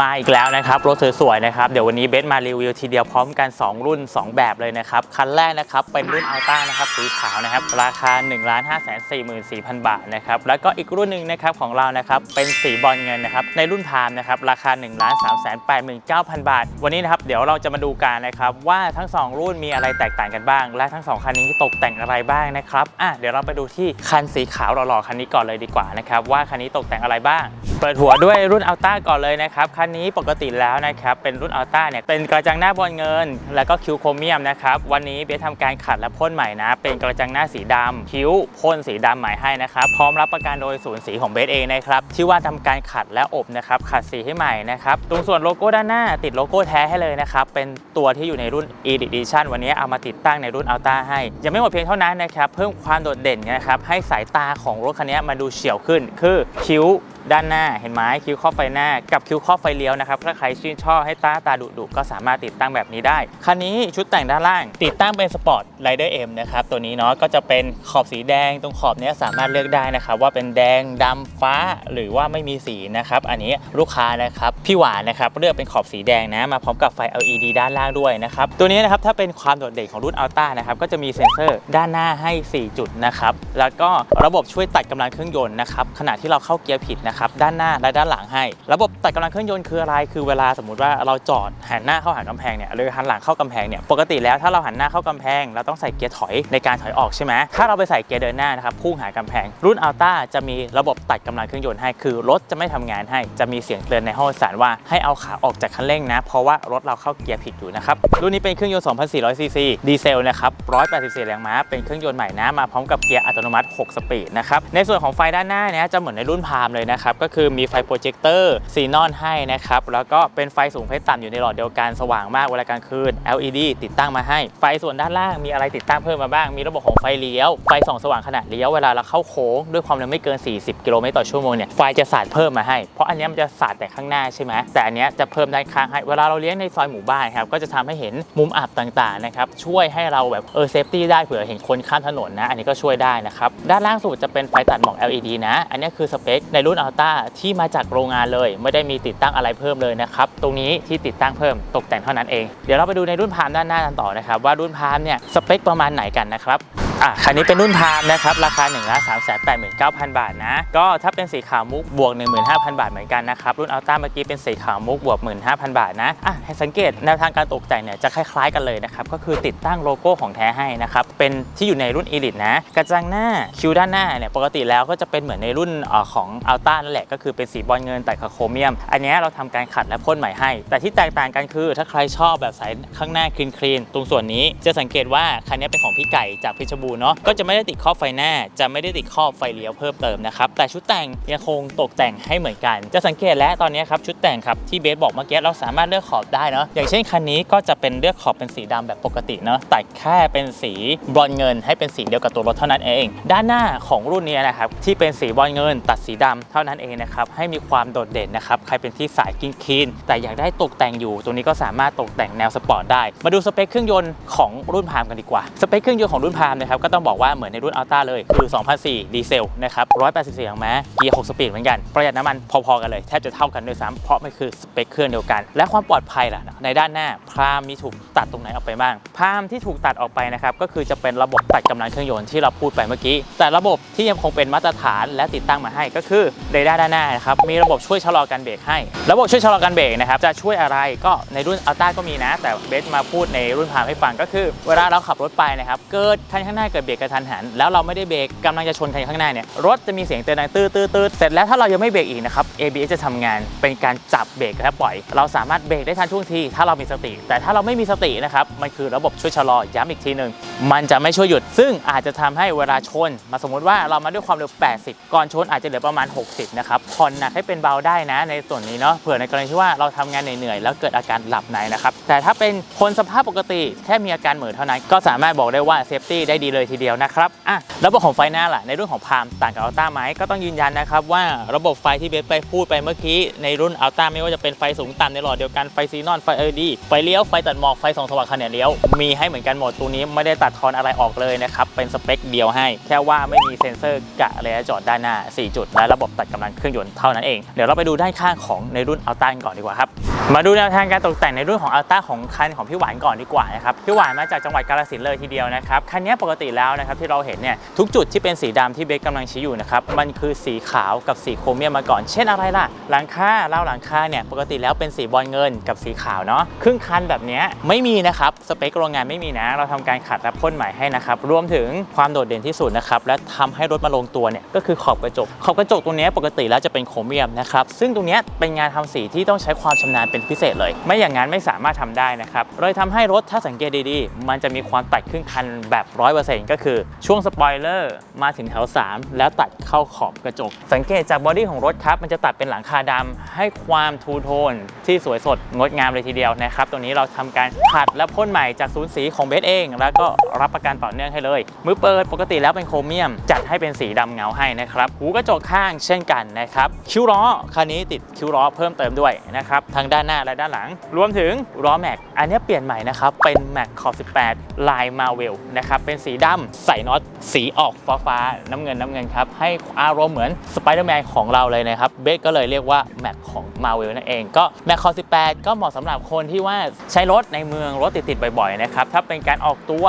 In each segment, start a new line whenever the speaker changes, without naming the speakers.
มาอีกแล้วนะครับ รถสวยๆนะครับ เดี๋ยววันนี้เบสมารีวิวทีเดียวพร้อมกัน 2 รุ่น 2 แบบเลยนะครับ คันแรกนะครับ เป็นรุ่นอัลต้านะครับสีขาวนะครับ ราคา 1 5 4 4 0 0 0 บาทนะครับ แล้วก็อีกรุ่นหนึ่งนะครับของเรานะครับ เป็นสีบอลเงินนะครับ ในรุ่นพามนะครับ ราคา 1 3 8 9 0 0 0บาท วันนี้นะครับ เดี๋ยวเราจะมาดูกันนะครับ ว่าทั้ง 2 รุ่นมีอะไรแตกต่างกันบ้าง และทั้ง 2 คันนี้ตกแต่งอะไรบ้างนะครับอะเดี๋ยวเราไปดูที่คันสีขาวหล่อๆคันนี้ก่อนเลยดีกว่านะครับว่าคันนี้ตกแต่งอะไรบ้าง เปิดหัวด้วยรุ่นอัลต้าก่อนเลยนะครับคันนี้ปกติแล้วนะครับเป็นรุ่นอัลต้าเนี่ยเป็นกระจังหน้าบอลเงิน แล้วก็คิ้วโครเมียมนะครับวันนี้เบสทำการขัดและพ่นใหม่นะ เป็นกระจังหน้าสีดำคิ้วพ่นสีดำใหม่ให้นะครับพร้อมรับประกันโดยศูนย์สีของเบสเองนะครับที่ว่าทำการขัดและอบนะครับขัดสีให้ใหม่นะครับตรงส่วนโลโก้ด้านหน้าติดโลโก้แท้ให้เลยนะครับเป็นตัวที่อยู่ในรุ่น Edition วันนี้เอามาติดตั้งในรุ่นอัลต้าให้ ยังไม่หมดเพียงเท่านั้นนะครับเพิ่มความโดดเด่นนะครับให้สายตาของรถคันนี้มาดูเฉียวขึ้น คือคิ้ว ด้านหน้าเห็นไหมคิ้วครอบไฟหน้ากับคิ้วครอบไฟเลี้ยวนะครับถ้าใครชื่นชอบให้ตาตาดุดุก็สามารถติดตั้งแบบนี้ได้ คันนี้ชุดแต่งด้านล่าง ติดตั้งเป็นสปอร์ตไรเดอร์เอ็มนะครับตัวนี้เนาะก็จะเป็นขอบสีแดงตรงขอบนี้สามารถเลือกได้นะครับว่าเป็นแดงดำฟ้าหรือว่าไม่มีสีนะครับอันนี้ลูกค้านะครับพี่หวานนะครับเลือกเป็นขอบสีแดงนะมาพร้อมกับไฟ LED ด้านล่างด้วยนะครับตัวนี้นะครับถ้าเป็นความโดดเด่นของรุ่นอัลต้านะครับก็จะมีเซ็นเซอร์ด้านหน้าให้ 4 จุดนะครับแล้วก็ระบบช่วยตัดกำลังเครื่องยนต์นะครับขณะที่เราเข้าเกียร์ผิดนะครับด้านหน้าและด้านหลังให้ ระบบตัดกำลังเครื่องยนต์คืออะไร คือเวลาสมมติว่าเราจอดหันหน้าเข้าหากำแพงเนี่ยหรือหันหลังเข้ากำแพงเนี่ยปกติแล้วถ้าเราหันหน้าเข้ากำแพง เราต้องใส่เกียร์ถอยในการถอยออกใช่ไหมถ้าเราไปใส่เกียร์เดินหน้านะครับพุ่งหากำแพง รุ่นอัลต้าจะมีระบบตัดกำลังเครื่องยนต์ให้ คือรถจะไม่ทำงานให้จะมีเสียงเตือนในห้องโดยสารว่าให้เอาขาออกจากคันเร่งนะ เพราะว่ารถเราเข้าเกียร์ผิดอยู่นะครับรุ่นนี้เป็นเครื่องยนต์ 2,400 ซีซีดีเซลนะครับ184แรงม้าเป็นเครื่องยนต์ใหม่นะมาพร้อมกับเกียร์อัตโนมัติ 6 สปีดนะครับในส่วนของไฟด้านหน้าเนี่ยจะเหมือนในรุ่นพามเลยนะครับก็คือมีไฟโปรเจคเตอร์ซีนอนให้นะครับแล้วก็เป็นไฟสูงเพชรต่ำอยู่ในหลอดเดียวกันสว่างมากเวลากลางคืน LED ติดตั้งมาให้ไฟส่วนด้านล่างมีอะไรติดตั้งเพิ่มมาบ้าง มีระบบของไฟเลี้ยว ไฟส่องสว่างขณะเลี้ยวเวลาเราเข้าโค้งด้วยความเร็วไม่เกิน 40 กิโลเมตรต่อชั่วโมงเนี่ยไฟจะสาดเพิ่มมาให้ เพราะอันนี้มันจะสาดแต่ข้างหน้าใช่ไหมแต่อันนี้จะเพิ่มด้านข้างให้เวลาเราเลี้ยงในซอยหมู่บ้านครับก็จะทำให้เห็นมุมอับต่างๆนะครับช่วยให้เราแบบเออเซฟตี้ได้เผื่อเห็นคนข้ามถนนนะอันนี้ก็ช่วยได้นะครับด้านล่างสุดจะเป็นไฟตัดหมอก LED นะ อันนี้คือสเปคในรุ่นอัลต้าที่มาจากโรงงานเลย ไม่ได้มีติดตั้งอะไรเพิ่มเลยนะครับ ตรงนี้ที่ติดตั้งเพิ่มตกแต่งเท่านั้นเอง เดี๋ยวเราไปดูในรุ่นพามด้านหน้ากันต่อนะครับ ว่ารุ่นพามเนี่ยสเปคประมาณไหนกันนะครับ อะคันนี้เป็นรุ่นพามนะครับ ราคา1นึ่งล้านสามแสนแปดหมื่นเก้าพันบาทนะ ก็ถ้าเป็นสีขาวมุกบวก 15,000 บาทเหมือนกันนะครับ รุ่นอัลต้าเมื่อกี้เป็นสีขาวมุกบวก 15,000 บาทนะอะให้สังเกตแนวทางการตกแต่งเนี่ยจะคล้ายๆกันเลยนะครับ ก็คือติดตั้งโลโก้ของแท้ให้นะครับ เป็นที่อยู่ในรุ่น Elite นะ กระจังหน้าคิ้วด้านหน้าเนี่ยปกติแล้วก็จะเป็นเหมือนในรุ่นอของอัลต้านั่นแหละก็คือเป็นสีบอลเงินแต่กับโครเมียม อันนี้เราทำการขัดและพ่นใหม่ให้ แต่ที่แตกต่างกันคือถ้าใครชอบแบบสายข้างหน้าคลีนคลีนตรงส่วนนี้จะสังเกตว่าคันนี้เป็นของพี่ไก่จากเพชรบูรณ์เนาะก็จะไม่ได้ติดครอบไฟหน้า จะไม่ได้ติดครอบไฟเลี้ยวเพิ่มเติมนะครับแต่ชุดแต่งยังคงตกแต่งให้เหมือนกัน จะสังเกตแล้วตอนนี้ครับชุดแต่งครับที่เบสบอกเมื่อกี้เราสามารถเลือกขอบได้เนาะอย่างเช่นคันนี้ก็จะเป็นเลือกขอบเป็นสีดำแบบปกติเนาะแต่แค่เป็นสีบรอนซ์เงิน ให้เป็นสีเดียวกับตัวรถเท่านั้นเอง ด้านหน้าของรุ่นนี้นะครับที่เป็นสีบรอนซ์เงิน ตัดสีดำเท่านั้นเองนะครับให้มีความโดดเด่นนะครับใครเป็นที่สายกินคีนแต่อยากได้ตกแต่งอยู่ตรงนี้ก็สามารถตกแต่งแนวสปอร์ตได้ มาดูสเปคเครื่องยนต์ของรุ่นพามกันดีกว่าสเปคเครื่องยนต์ของรุ่นพามนะครับก็ต้องบอกว่าเหมือนในรุ่นอัลต้าเลยคือ2004ดีเซลนะครับ184แรงม้าเกียร์6สปีดเหมือนกันประหยัดน้ำมันพอๆกันเลยแทบจะเท่ากันด้วยซ้ำเพราะมันคือสเปคเครื่องเดียวกัน และความปลอดภัยล่ะในด้านหน้าพรามมีถูกตัดตรงไหนออกไปบ้างพรามที่ถูกตัดออกไปนะครับก็คือจะเป็นระบบตัดกำลังเครื่องยนต์ที่เราพูดไปเมื่อกี้ แต่ระบบที่ยังคงเป็นมาตรฐานและติดตั้งมาให้ก็คือเรดาร์ด้านหน้านะครับมีระบบช่วยชะลอการเบรกให้ ระบบช่วยชะลอการเบรกนะครับจะช่วยอะไรก็ในรุ่นอัลต้าก็มีนะ แต่เบสมาพูดในรุ่นพามให้ฟังก็คือ เวลาเราขับรถไปนะครับเกิดคันข้างหน้าเกิดเบรกกระทันหัน แล้วเราไม่ได้เบรกกำลังจะชนคันข้างหน้าเนี่ยรถจะมีเสียงเตือนดังตื้อตื้อตื้อเสร็จแล้วถ้าเรายังไม่เบรกอีกนะครับ ABS จะทำงานเป็นการจับเบรกและปล่อย เราสามารถเบรกได้ทันท่วงทีถ้าเรามีสติ แต่ถ้าเราไม่มีสตินะครับมันคือระบบช่วยชะลอย้ำอีกทีหนึ่งมันจะไม่ช่วยหยุด ซึ่งอาจจะทำให้เวลาชน มาสมมติว่าเรามาด้วยความเร็ว 80 ก่อนชนอาจจะเหลือประมาณ 60 นะครับผ่อนหนักให้เป็นเบาได้นะ ในส่วนนี้เนาะเผื่อในกรณีที่ว่าเราทำงานเหนื่อยๆแล้วเกิดอาการหลับในนะครับแต่ถ้าเป็นคนสภาพปกติแค่มีอาการเหม่อเท่านั้นก็สามารถบอกได้ว่าเซฟตี้ได้ดีเลยทีเดียวนะครับอะระบบของไฟหน้าล่ะในรุ่นของพามต่างกับอัลต้าไหมก็ต้องยืนยันนะครับว่าระบบไฟที่เบสไปพูดไปเมื่อกี้ในรุ่นอัลต้าไม่ว่าจะเป็นไฟสูงต่ำในหลอดเดียวกันไฟซีนอนไฟ LED ไฟเลี้ยวไฟตัดหมอกไฟส่องสว่างขนาดเลี้ยวมีให้เหมือนกันหมดตัวนี้ไม่ได้ตัดทอนอะไรออกเลยนะครับเป็นสเปคเดียวให้ แค่ว่าไม่มีเซ็นเซอร์กะระยะจอดด้านหน้า 4 จุด และระบบตัดกำลังเครื่องยนต์เท่านั้นเองเดี๋ยวเราไปดูด้านข้างของในรุ่นอัลต้าก่อนดีกว่าครับมาดูแนวทางการตกแต่งในรุ่นของอัลต้าของคันของพี่หวานก่อนดีกว่านะครับพี่หวานมาจากจังหวัดกาฬสินธุ์เลยทีเดียวนะครับคันนี้ปกติแล้วนะครับที่เราเห็นเนี่ยทุกจุดที่เป็นสีดำที่เบสกำลังชี้อยู่นะครับมันคือสีขาวกับสีโครเมียมมาก่อน เช่นอะไรล่ะ หลังคาเล่าหลังคาเนี่ยปกติแล้วเป็นสีบอลเงินกับสีขาวเนาะครึ่งคันแบบนี้ไม่มีนะครับสเปคโรงงานไม่มีนะ เราทำการขัดและพ่นใหม่ให้นะครับรวมถึงความโดดเด่นที่สุดนะครับและทำให้รถมาลงตัวเนี่ยก็คือขอบกระจก ขอบกระจกตรงนี้ปกติแล้วจะเป็นโครเมียมนะครับซึ่งตรงนี้เป็นงานทำสีที่ต้องใช้ความชำนาญเป็นพิเศษเลย ไม่อย่างนั้นไม่สามารถทำได้นะครับเลยทำให้รถถ้าสังเกตดีๆ มันจะมีความตัดครึ่งคันแบบ100%ก็คือช่วงสปอยเลอร์มาถึงแถว 3 แล้วตัดเข้าขอบกระจก สังเกตจากบอดี้ของรถครับ มันจะตัดเป็นหลังคาดำให้ความทูโทนที่สวยสดงดงามเลยทีเดียวนะครับตรงนี้เราทำการขัดและพ่นใหม่จากศูนย์สีของเบสเอง แล้วก็รับประกันต่อเนื่องให้เลย มือเปิดปกติแล้วเป็นโครเมียม จัดให้เป็นสีดำเงาให้นะครับหูกระจกข้างเช่นกันนะครับคิ้วล้อคันนี้ติดคิ้วล้อเพิ่มเติมด้วยนะครับทั้งด้านหน้าและด้านหลัง รวมถึงล้อแม็กอันนี้เปลี่ยนใหม่นะครับเป็นแม็กขอบ 18 ลายมาเวลนะครับเป็นสีดำใส่น็อตสีออกฟ้าฟ้าๆน้ำเงินน้ำเงินครับ ให้อารมณ์เหมือนสไปเดอร์แมนของเราเลยนะครับ เบสก็เลยเรียกว่าแม็กของมาเวลนั่นเอง ก็แม็กขอบ18 ก็เหมาะสำหรับคนที่ว่าใช้รถในเมืองรถติดๆบ่อยๆนะครับถ้าเป็นการออกตัว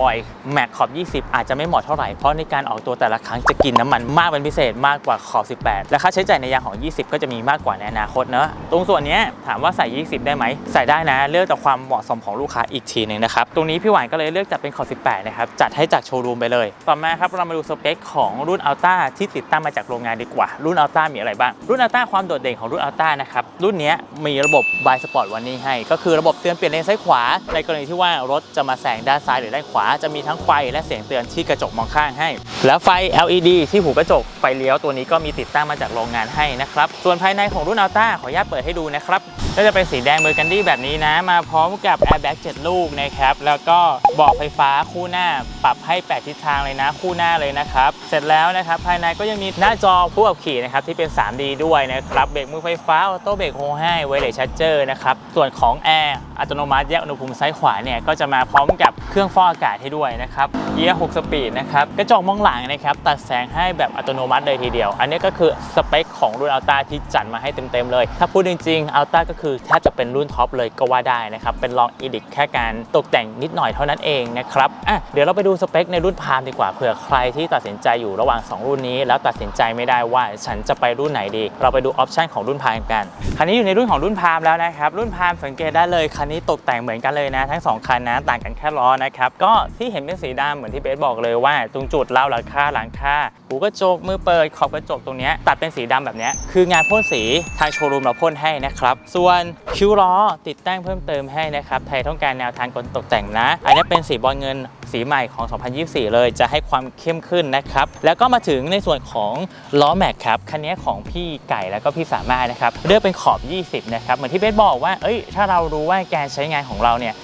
บ่อยๆแม็กขอบ 20 อาจจะไม่เหมาะเท่าไหร่เพราะในการออกตัวแต่ละครั้งจะกินน้ำมันมากเป็นพิเศษมากกว่าขอบ 18 และค่าใช้จ่ายในยางของ 20 ก็จะมีมากกว่าในอนาคตเนอะตรงส่วนนี้ถามว่าใส่ 20 ได้ไหมใส่ได้นะ เลือกแต่ความเหมาะสมของลูกค้าอีกทีหนึ่งนะครับตรงนี้พี่หวานก็เลยเลือกจัดเป็นขอบ 18 นะครับจัดให้จากโชว์รูมไปเลย ต่อมาครับเรามาดูสเปคของรุ่นอัลต้าที่ติดตั้งมาจากโรงงานดีกว่า รุ่นอัลต้ามีอะไรบ้าง รุ่นอัลต้าความโดดเด่นของรุ่นอัลต้านะครับรุ่นนี้มีระบบ by spot warning ให้ ก็คือระบบเตือนเปลี่ยนเลนซ้ายขวา ในกรณีที่ว่ารถจะมาแซงด้านซ้ายหรือด้านขวา จะมีทั้งไฟและเสียงเตือนที่กระจกมองข้างให้ แล้วไฟ LED ที่หูกระจกไฟเลี้ยวตัวนี้ก็มีติดตั้งมาจากโรงงานให้นะครับส่วนภายในของรุ่นอัลต้าขออนุญาตเปิดให้ดูนะครับก็จะเป็นสีแดงเบอร์กันดี้แบบนี้นะ มาพร้อมกับ Airbag 7 ลูกนะครับ แล้วก็เบาะไฟฟ้าคู่หน้าปรับให้ 8 ทิศทางเลยนะคู่หน้าเลยนะครับ เสร็จแล้วนะครับภายในก็ยังมีหน้าจอผู้ขับขี่นะครับที่เป็น 3D ด้วยนะครับเบรกมือไฟฟ้าออโต้เบรกโฮให้ไวเลสชั r เจอร์นะครับส่วนของแอร์อัตโนมัติแยกอุณหภูมิซ้ายขวาเนี่ยก็จะมาพร้อมกับเครื่องฟอกอากาศให้ด้วยนะครับเกียร์6สปีดนะครับกระจกมองหลังนะครับตัดแสงให้แบบอัตโนมัติเลยทีเดียว อันนี้ก็คือสเปคของรุ่นอัลต้าที่จัดมาให้เต็มๆเลย ถ้าพูดจริงๆอัลต้าก็คือแทบจะเป็นรุ่นท็อปเลยก็ว่าได้นะครับเป็นลองอีดิทแค่การตกแต่งนิดหน่อยเท่านั้นเองนะครับอะเดี๋ยวเราไปดูสเปคในรุ่นพามดีกว่าเผื่อใครที่ตัดสินใจอยู่ระหว่าง 2 รุ่นนี้ แล้วตัดสินใจไม่ได้ว่าฉันจะไปรุ่นไหนดี เราไปดูออปชันของรุ่นพามกัน คันนี้อยู่ในรุ่นของรุ่นพามแล้วนะครับ รุ่นพามสังเกตได้เลย คันนี้ตกแต่งเหมือนกันเลยนะ ทั้ง 2 คันนะต่างกันแค่ล้อนะครับ ก็ที่เห็นเป็นสีดำเหมือนที่เบสบอกเลยว่าตรงจุดเล่าหลังคาหลังคาหูกระจกมือเปิดขอบกระจกตรงนี้ตัดเป็นสีดำแบบนี้คืองานพ่นสีทางโชว์รูมเราพ่นให้นะครับส่วนคิ้วล้อติดแตั้งเพิ่มเติมให้นะครับใครต้องการแนวทางการตกแต่งนะ อันนี้เป็นสีบอลเงินสีใหม่ของของ 2024 เลยจะให้ความเข้มขึ้นนะครับแล้วก็มาถึงในส่วนของล้อแม็กครับคันนี้ของพี่ไก่แล้วก็พี่สามารถนะครับเลือกเป็นขอบ 20 นะครับเหมือนที่เบสบอกว่าเอ้ยถ้าเรารู้ว่าการใช้งานของเราเนี่ย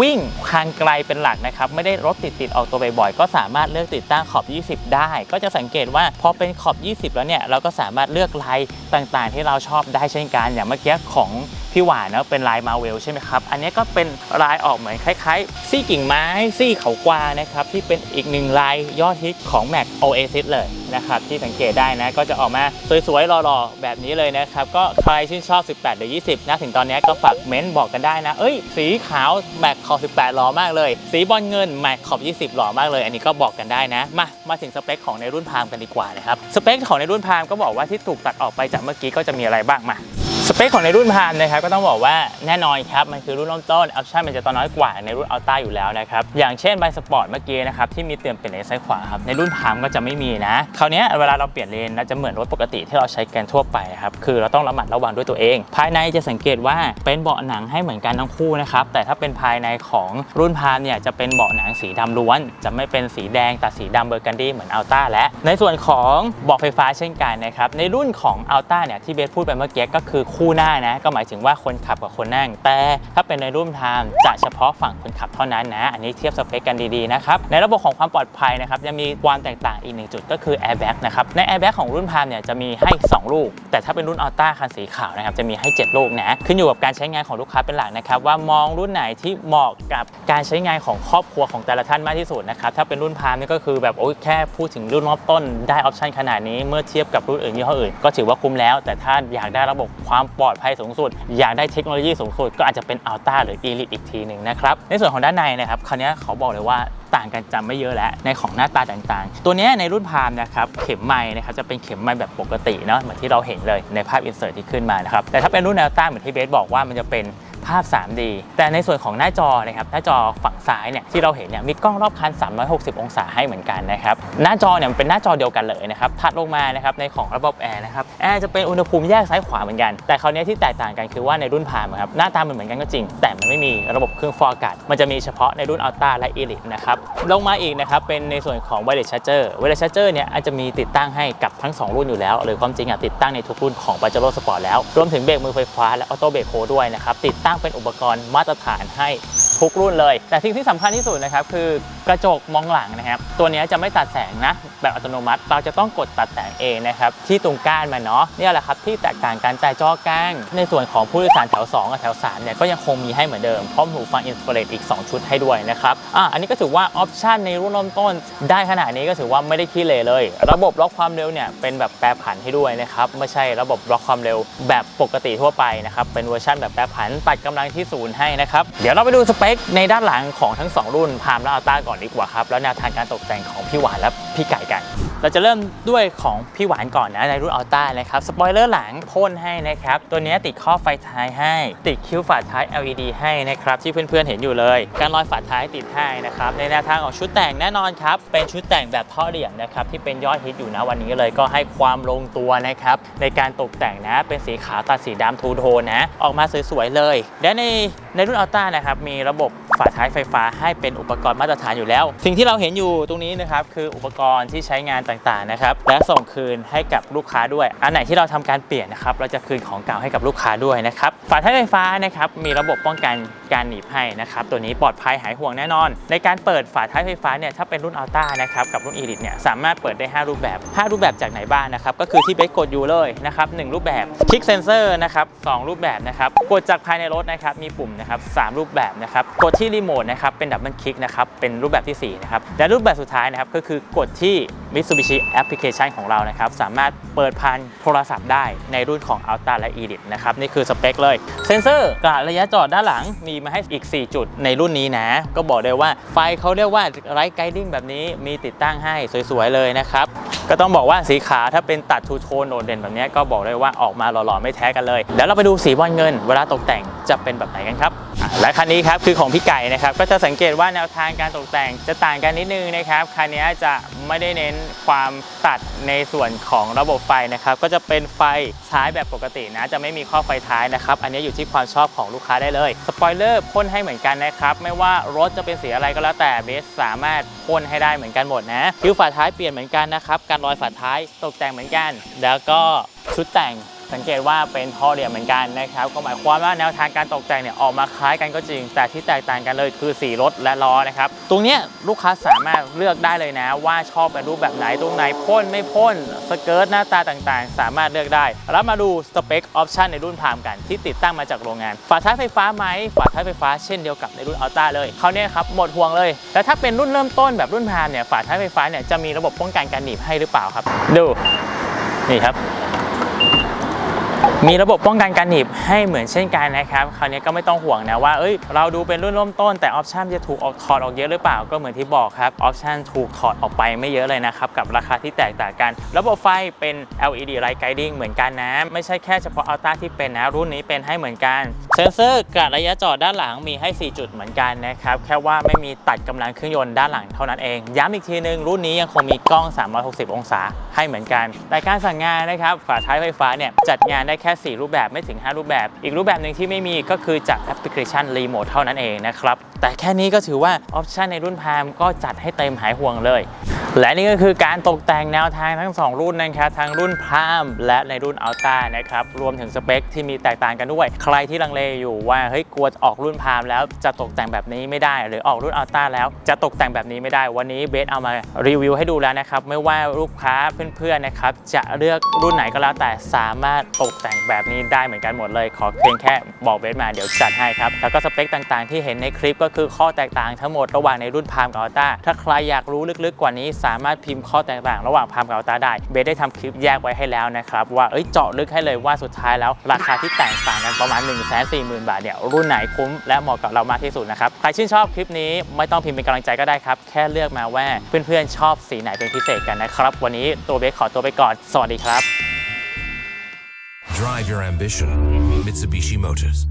วิ่งทางไกลเป็นหลักนะครับ ไม่ได้รถติดติดออกตัวบ่อยๆ ก็สามารถเลือกติดตั้งขอบ 20 ได้ ก็จะสังเกตว่าพอเป็นขอบ 20 แล้วเนี่ย เราก็สามารถเลือกลายต่างๆ ที่เราชอบได้เช่นกันอย่างเมื่อกี้ของ พี่หวานนะเป็นลายมาเวลใช่ไหมครับ อันนี้ก็เป็นลายออกเหมือนคล้ายๆ ซี่กิ่งไม้ซี่เขากวานะครับที่เป็นอีกหนึ่งลายยอดฮิตของ Mac Oasis เลยนะครับที่สังเกตได้นะก็จะออกมาสวยๆหล่อๆแบบนี้เลยนะครับก็ใครชื่นชอบ 18หรือ20 นะถึงตอนนี้ก็ฝากเม้นบอกกันได้นะ เอ้ย สีขาว Mac ขอบ 18 หล่อมากเลย สีบอลเงิน Mac ขอบ 20 หล่อมากเลย อันนี้ก็บอกกันได้นะ มา มาถึงสเปคของในรุ่นพามกันดีกว่านะครับ สเปคของในรุ่นพามก็บอกว่าที่ถูกตัดออกไปจากเมื่อกี้ก็จะมีอะไรบ้างมา ปคของในรุ่นพามนะครับก็ต้องบอกว่าแน่นอนครับ มันคือรุ่นเริ่มต้นออปชั่นมันจะตอนน้อยกว่าในรุ่นอัลต้าอยู่แล้วนะครับ อย่างเช่นใบสปอร์ตเมื่อกี้นะครับที่มีเตือนเปลี่ยนเลนซ้ายขวาครับในรุ่นพามก็จะไม่มีนะคราวนี้เวลาเราเปลี่ยนเลนเราจะเหมือนรถปกติที่เราใช้กันทั่วไปครับคือเราต้องระมัดระวังด้วยตัวเอง ภายในจะสังเกตว่าเป็นเบาะหนังให้เหมือนกันทั้งคู่นะครับแต่ถ้าเป็นภายในของรุ่นพามเนี่ยจะเป็นเบาะหนังสีดำล้วน จะไม่เป็นสีแดงแต่สีดำเบอร์กันดี้เหมือนอัลต้าและในส่วนของเบาะไฟฟ้าเช่นกันนะครับในรุ่นของอัลต้าเนี่ยที่เบสพูดไปเมื่อกี้ก็คือคู่คู่หน้านะ ก็หมายถึงว่าคนขับกับคนนั่ง แต่ถ้าเป็นในรุ่นพามจะเฉพาะฝั่งคนขับเท่านั้นนะ อันนี้เทียบสเปคกันดีๆนะครับ ในระบบของความปลอดภัยนะครับยังมีความแตกต่างอีกหนึ่งจุดก็คือ airbag นะครับ ใน airbag ของรุ่นพามเนี่ยจะมีให้ 2 ลูก แต่ถ้าเป็นรุ่นอัลต้าคันสีขาวนะครับจะมีให้ 7 ลูกนะ ขึ้นอยู่กับการใช้งานของลูกค้าเป็นหลักนะครับว่ามองรุ่นไหนที่เหมาะกับการใช้งานของครอบครัวของแต่ละท่านมากที่สุดนะครับถ้าเป็นรุ่นพามนี่ก็คือแบบโอ้ยแค่พูดถึงรุ่นรอบต้นได้ออปชันขนาดนี้เมื่อเทียบกับรุ่นอื่นยี่ห้ออื่นก็ถือว่าคุ้มแล้ว แต่ถ้าอยากได้ระบบความปลอดภัยสูงสุด อยากได้เทคโนโลยีสูงสุด ก็อาจจะเป็นอัลต้าหรือ Elite อีกทีหนึ่งนะครับ ในส่วนของด้านในนะครับคราวนี้เขาบอกเลยว่าต่างกันจำไม่เยอะแล้วในของหน้าตาต่างๆ ตัวนี้ในรุ่นพามนะครับเข็มไม้นะครับจะเป็นเข็มไม้แบบปกติเนาะเหมือนที่เราเห็นเลยในภาพอินเสิร์ตที่ขึ้นมานะครับแต่ถ้าเป็นรุ่นแนวต้านเหมือนที่เบสบอกว่ามันจะเป็น ภาพ 3D แต่ในส่วนของหน้าจอนะครับหน้าจอฝั่งซ้ายเนี่ยที่เราเห็นเนี่ยมีกล้องรอบคัน 360 องศาให้เหมือนกันนะครับหน้าจอเนี่ยมันเป็นหน้าจอเดียวกันเลยนะครับถัดลงมานะครับในของระบบแอร์นะครับแอร์จะเป็นอุณหภูมิแยกซ้ายขวาเหมือนกัน แต่คราวนี้ที่แตกต่างกันคือว่าในรุ่นพามครับหน้าตามันเหมือนกันก็จริง แต่มันไม่มีระบบเครื่องฟอกอากาศ มันจะมีเฉพาะในรุ่นอัลต้าและ Elite นะครับลงมาอีกนะครับเป็นในส่วนของ Wireless Charger Wireless Charger เนี่ยอาจจะมีติดตั้งให้กับทั้ง 2 รุ่นอยู่แล้ว หรือความจริงอะติดตั้งในทุกรุ่นของ Pajero Sport แล้วรวมถึงเบรกมือไฟฟ้าและออโต้เบรกโฮด้วยนะครับติดตั้งั้งเป็นอุปกรณ์มาตรฐานให้ทุกรุ่นเลย แต่สิ่งที่สำคัญที่สุดนะครับคือ กระจกมองหลังนะครับ ตัวนี้จะไม่ตัดแสงนะ แบบอัตโนมัติ เราจะต้องกดตัดแสงเองนะครับ ที่ตรงก้านมันเนาะนี่แหละครับที่แตกต่างกันแต่จอกลางในส่วนของผู้โดยสารแถว 2 กับแถว3เนี่ยก็ยังคงมีให้เหมือนเดิมพร้อมหูฟังอินฟราเรดอีก 2 ชุดให้ด้วยนะครับอะอันนี้ก็ถือว่าออปชันในรุ่นเริ่มต้นได้ขนาดนี้ก็ถือว่าไม่ได้ขี้เหร่เลย ระบบล็อกความเร็วเนี่ยเป็นแบบแปรผันให้ด้วยนะครับไม่ใช่ระบบล็อกความเร็วแบบปกติทั่วไปนะครับเป็นเวอร์ชันแบบแปรผันตัดกำลังที่ศูนย์ให้นะครับเดี๋ยวเราไปดูสเปคในด้านหลังของทั้ง 2 รุ่นพามและอัลต้าก่อนดีกว่าครับ แล้วแนวทางการตกแต่งของพี่หวานและพี่ไก่กัน เราจะเริ่มด้วยของพี่หวานก่อนนะในรุ่นอัลต้านะครับสปอยเลอร์หลังพ่นให้นะครับ ตัวนี้ติดข้อไฟท้ายให้ ติดคิ้วฝาท้าย LED ให้นะครับ ที่เพื่อนๆเห็นอยู่เลย การลอยฝาท้ายติดให้นะครับ ในแนวทางของชุดแต่งแน่นอนครับ เป็นชุดแต่งแบบท่อเหลี่ยมนะครับ ที่เป็นยอดฮิตอยู่นะวันนี้เลยก็ให้ความลงตัวนะครับ ในการตกแต่งนะเป็นสีขาวตัดสีดำทูโทนนะออกมาสวยๆเลย และในในรุ่นอัลต้านะครับมีระบบฝาท้ายไฟฟ้าให้เป็นอุปกรณ์มาตรฐานอยู่แล้ว สิ่งที่เราเห็นอยู่ตรงนี้นะครับคืออุปกรณ์ที่ใช้งานต่างๆนะครับและส่งคืนให้กับลูกค้าด้วย อันไหนที่เราทำการเปลี่ยนนะครับเราจะคืนของเก่าให้กับลูกค้าด้วยนะครับฝาท้ายไฟฟ้านะครับมีระบบป้องกันการหนีบให้นะครับตัวนี้ปลอดภัยหายห่วงแน่นอน ในการเปิดฝาท้ายไฟฟ้าเนี่ยถ้าเป็นรุ่นอัลต้านะครับกับรุ่นอีลิทเนี่ยสามารถเปิดได้ 5 รูปแบบ 5 รูปแบบจากไหนบ้างนะครับก็คือที่เบสกดอยู่เลยนะครับหนึ่งรูปแบบคลิกเซนเซอร์นะครับสองรูปแบบนะครับกดจากภายในรถนะครับมีปุ่มนะครับสามรูปแบบนะครับกดที่รีโมทนะครับเป็นดับเบิลคลิกนะครับเป็นรูปแบบที่สี่นะครับและรูปแบบสุดท้ายนะครับก็คือกดที่ Mitsubishi Application ของเรานะครับ สามารถเปิดพันโทรศัพท์ได้ในรุ่นของ Alta และ Elite นะครับ นี่คือสเปคเลย เซนเซอร์กะระยะจอดด้านหลังมีมาให้อีก 4 จุดในรุ่นนี้นะ ก็บอกได้ว่าไฟเขาเรียกว่าไรท์ไกดิ้งแบบนี้มีติดตั้งให้สวยๆเลยนะครับ ก็ต้องบอกว่าสีขาวถ้าเป็นตัดทูโทนโดดเด่นแบบนี้ก็บอกได้ว่าออกมาหล่อๆไม่แท้กันเลยเดี๋ยวเราไปดูสีบอลเงิน เวลาตกแต่งจะเป็นแบบไหนกันครับและคันนี้ครับคือของพี่ไก่นะครับก็จะสังเกตว่าแนวทางการตกแต่งจะต่างกันนิดนึงนะครับคันนี้จะไม่ได้เน้นความตัดในส่วนของระบบไฟนะครับก็จะเป็นไฟท้ายแบบปกตินะจะไม่มีข้อไฟท้ายนะครับอันนี้อยู่ที่ความชอบของลูกค้าได้เลยสปอยเลอร์พ่นให้เหมือนกันนะครับไม่ว่ารถจะเป็นสีอะไรก็แล้วแต่เบสสามารถพ่นให้ได้เหมือนกันหมดนะคิ้วฝาท้ายเปลี่ยนเหมือนกันนะครับการอยฝาท้ายตกแต่งเหมือนกัน แล้วก็ชุดแต่ง สังเกตว่าเป็นท่อเดียวเหมือนกันนะครับ ก็หมายความว่าแนวทางการตกแต่งเนี่ยออกมาคล้ายกันก็จริง แต่ที่แตกต่างกันเลยคือสีรถและล้อนะครับ ตรงนี้ลูกค้าสามารถเลือกได้เลยนะ ว่าชอบเป็นรูปแบบไหนตรงไหนพ่นไม่พ่นสเกิร์ตหน้าตาต่างๆ สามารถเลือกได้แล้วมาดูสเปคออปชันในรุ่นพามกันที่ติดตั้งมาจากโรงงาน ฝาท้ายไฟฟ้าไหมฝาท้ายไฟฟ้าเช่นเดียวกับในรุ่นอัลต้าเลยเขาวเนี่ยครับหมดห่วงเลยแล้วถ้าเป็นรุ่นเริ่มต้นแบบรุ่นพามเนี่ยฝาท้ายไฟฟ้าเนี่ยจะมีระบบป้องกันการหนีบให้หรือเปล่าครับ ดูนี่ครับ มีระบบป้องกันการหนีบให้เหมือนเช่นกันนะครับ คราวนี้ก็ไม่ต้องห่วงนะว่า เอ้ย เราดูเป็นรุ่นเริ่มต้น แต่ออปชันจะถูกออกถอดออกเยอะหรือเปล่า ก็เหมือนที่บอกครับออปชันถูกถอดออกไปไม่เยอะเลยนะครับ กับราคาที่แตกต่างกัน ระบบไฟเป็น LED Light Guiding เหมือนกันนะ ไม่ใช่แค่เฉพาะ Ultra ที่เป็นนะ รุ่นนี้เป็นให้เหมือนกัน เซนเซอร์กะระยะจอดด้านหลังมีให้ 4 จุดเหมือนกันนะครับ แค่ว่าไม่มีตัดกำลังเครื่องยนต์ด้านหลังเท่านั้นเอง ย้ำอีกทีนึงรุ่นนี้ยังคงมีกล้อง 360 องศาให้เหมือนกันแต่การสั่งงานนะครับฝาท้ายไฟฟ้าเนี่ยจัดงานได้แค่ 4 รูปแบบไม่ถึง 5 รูปแบบ อีกรูปแบบหนึ่งที่ไม่มีก็คือจากแอปพลิเคชันรีโมทเท่านั้นเองนะครับแต่แค่นี้ก็ถือว่าออปชันในรุ่นพามก็จัดให้เต็มหายห่วงเลย และนี่ก็คือการตกแต่งแนวทางทั้ง 2 รุ่นนะครับ ทั้งรุ่นพามและในรุ่นอัลต้านะครับ รวมถึงสเปคที่มีแตกต่างกันด้วย ใครที่ลังเลอยู่ว่าเฮ้ยกลัวออกรุ่นพามแล้วจะตกแต่งแบบนี้ไม่ได้ หรือออกรุ่นอัลต้าแล้วจะตกแต่งแบบนี้ไม่ได้ วันนี้เบสเอามารีวิวให้ดูแล้วนะครับ ไม่ว่าลูกค้าเพื่อนๆนะครับจะเลือกรุ่นไหนก็แล้วแต่สามารถตกแต่งแบบนี้ได้เหมือนกันหมดเลย ขอเพียงแค่บอกเบสมาเดี๋ยวจัดให้ครับแล้วก็สเปคต่างๆ ที่เห็นในคลิปก็คือข้อแตกต่างทั้งหมดระหว่างในรุ่นพามกับอัลต้าถ้าใครอยากรู้ลึกๆกว่านี้สามารถพิมพ์ข้อแตกต่างระหว่างพามกับอัลต้าได้เบสได้ทำคลิปแยกไว้ให้แล้วนะครับว่าเอ้ยเจาะลึกให้เลยว่าสุดท้ายแล้วราคาที่แตกต่างกันประมาณ 1 4 0 0 0 0 บาทเนี่ยรุ่นไหนคุ้มและเหมาะกับเรามากที่สุดนะครับใครชื่นชอบคลิปนี้ไม่ต้องพิมพ์เป็นกำลังใจก็ได้ครับแค่เลือกมาว่าเพื่อนๆชอบสีไหนเป็นพิเศษกันนะครับวันนี้ตัวเบสขอตัวไปก่อนสวัสดีครับ
Drive your ambition. Mitsubishi Motors.